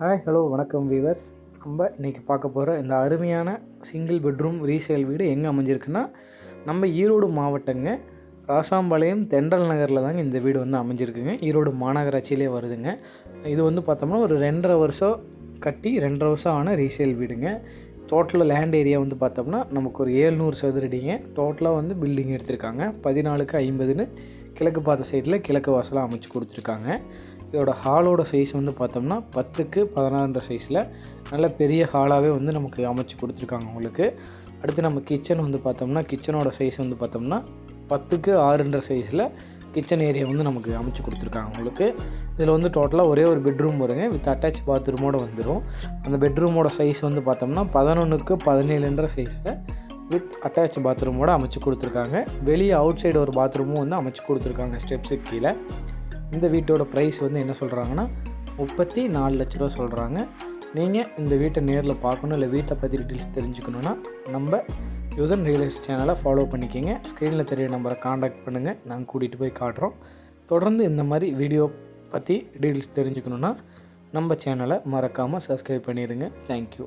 Hi hello வணக்கம் viewers நம்ம இன்றைக்கி பார்க்க போகிற இந்த அருமையான சிங்கிள் பெட்ரூம் ரீசேல் வீடு எங்கே அமைஞ்சிருக்குன்னா நம்ம ஈரோடு மாவட்டங்க. ராசாம்பாளையம் தென்றல் நகரில் தாங்க இந்த வீடு வந்து அமைஞ்சிருக்குங்க. ஈரோடு மாநகராட்சியிலே வருதுங்க. இது வந்து பார்த்தோம்னா ஒரு ரெண்டரை வருஷம் கட்டி ரெண்டரை வருஷம் ஆன ரீசேல் வீடுங்க. டோட்டலாக லேண்ட் ஏரியா வந்து பார்த்தோம்னா நமக்கு ஒரு ஏழ்நூறு சதுரடிங்க. டோட்டலாக வந்து பில்டிங் எடுத்திருக்காங்க. பதினாலுக்கு ஐம்பதுன்னு கிழக்கு பார்த்த சைடில் கிழக்கு வாசலாக அமைச்சு கொடுத்துருக்காங்க. இதோட ஹாலோட சைஸ் வந்து பார்த்தோம்னா பத்துக்கு பதினாறுன்ற சைஸில் நல்ல பெரிய ஹாலாகவே வந்து நமக்கு அமைச்சு கொடுத்துருக்காங்க உங்களுக்கு. அடுத்து நம்ம கிச்சன் வந்து பார்த்தோம்னா கிச்சனோட சைஸ் வந்து பார்த்தோம்னா பத்துக்கு ஆறுன்ற சைஸில் கிச்சன் ஏரியா வந்து நமக்கு அமைச்சு கொடுத்துருக்காங்க உங்களுக்கு. இதில் வந்து டோட்டலாக ஒரே ஒரு பெட்ரூம் வருங்க வித் அட்டாச் பாத்ரூமோடு வந்துடும் அந்த பெட்ரூமோட சைஸ் வந்து பார்த்தோம்னா பதினொன்றுக்கு பதினேழுன்ற சைஸில் வித் அட்டாச் பாத்ரூமோடு அமைச்சு கொடுத்துருக்காங்க. வெளியே அவுட் சைடு ஒரு பாத்ரூமும் வந்து அமைச்சு கொடுத்துருக்காங்க ஸ்டெப்ஸுக்கு கீழே. இந்த வீட்டோட ப்ரைஸ் வந்து என்ன சொல்கிறாங்கன்னா முப்பத்தி நாலு லட்ச ரூபா சொல்கிறாங்க நீங்கள் இந்த வீட்டை நேரில் பார்க்கணும் இல்லை வீட்டை பற்றி டீட்டெயில்ஸ் தெரிஞ்சுக்கணுன்னா நம்ம யுதன் ரியல் எஸ்டேட் சேனலை ஃபாலோ பண்ணிக்கோங்க ஸ்க்ரீனில் தெரிய நம்பரை காண்டாக்ட் பண்ணுங்கள் நாங்கள் கூட்டிகிட்டு போய் காட்டுறோம். தொடர்ந்து இந்த மாதிரி வீடியோ பற்றி டீட்டெயில்ஸ் தெரிஞ்சுக்கணுன்னா நம்ம சேனலை மறக்காமல் சப்ஸ்கிரைப் பண்ணிடுங்க தேங்க்யூ